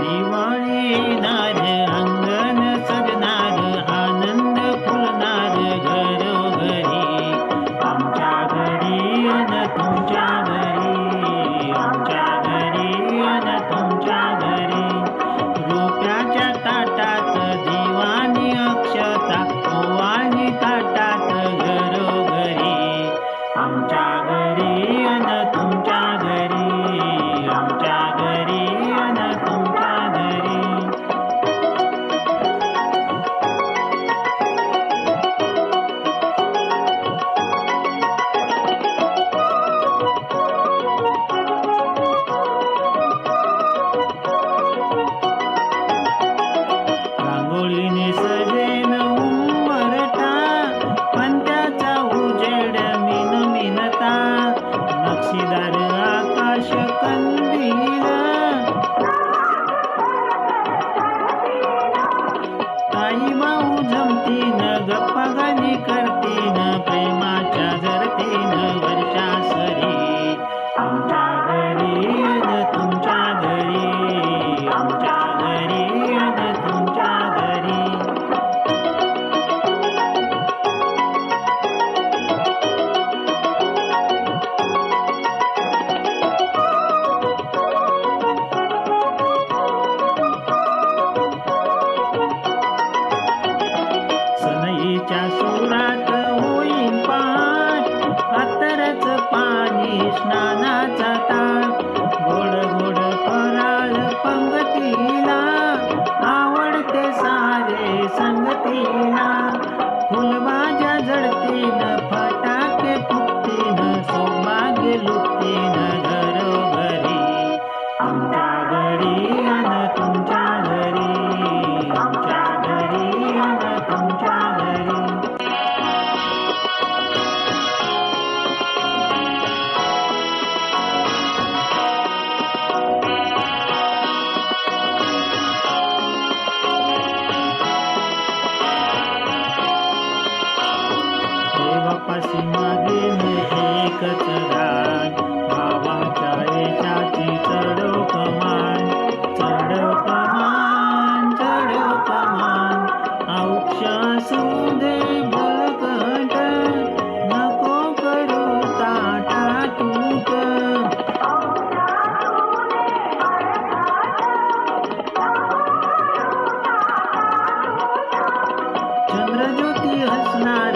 দিওয়ারি না 谢谢大家。पुरात होईल पाय आतरच पाणी स्नानाचा ताण. गोड गोड फराळ पंगतीला आवडते सारे संगतीला. फुलबाजा जळतील चंद्रज्योती हसणार